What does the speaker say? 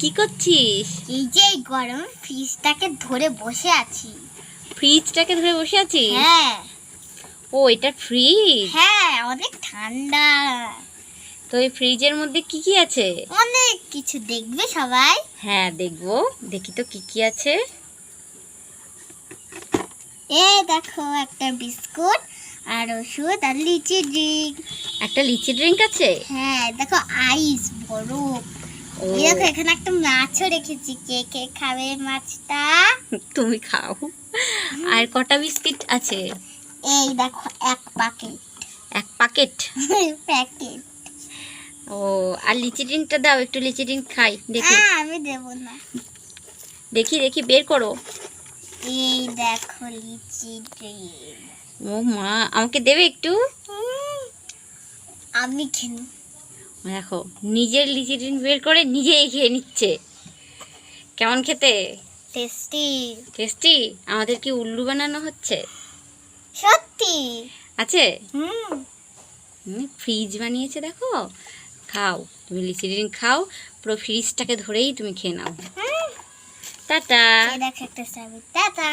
কি করছিস? এই যে এই গরম ফ্রিজটাকে ধরে বসে আছি। ফ্রিজটাকে ধরে বসে আছিস? হ্যাঁ। ও এটা ফ্রিজ? হ্যাঁ অনেক ঠান্ডা। তো এই ফ্রিজের মধ্যে কি কি আছে? অনেক কিছু দেখবে সবাই। হ্যাঁ দেখব। দেখি তো কি কি আছে। এ দেখো একটা বিস্কুট আর ওষুধ আর লিচি ড্রিঙ্ক। একটা লিচি ড্রিঙ্ক আছে? হ্যাঁ দেখো আইস বরফ। দেখো এখানে একটা মাছও রেখেছি। কে কে খাবে মাছটা? তুমি খাও। আর কটা বিস্কিট আছে? এই দেখো এক প্যাকেট এক প্যাকেট প্যাকেট ও আর লিচি ড্রিঙ্কটা দাও একটু লিচি ড্রিঙ্ক খাই দেখি। হ্যাঁ আমি দেবো না। দেখি দেখি বের করো। এই দেখো লিচি ড্রিঙ্ক ও মা আমাকে দেবে একটু? আমি খেয়ে দেখো নিজের লিচি ড্রিঙ্ক বের করে নিজেই খেয়ে নিচ্ছে। কেমন খেতে? টেস্টি। টেস্টি? আমাদের কি উল্লু বানানো হচ্ছে? সত্যি। আছে? হুম। ফ্রিজ বানিয়েছে দেখো। খাও তুমি লিচি ড্রিঙ্ক খাও পুরো ফ্রিজটাকে ধরেই তুমি খেয়ে নাও। টাটা। এই দেখো একটা সার্ভিস টাটা।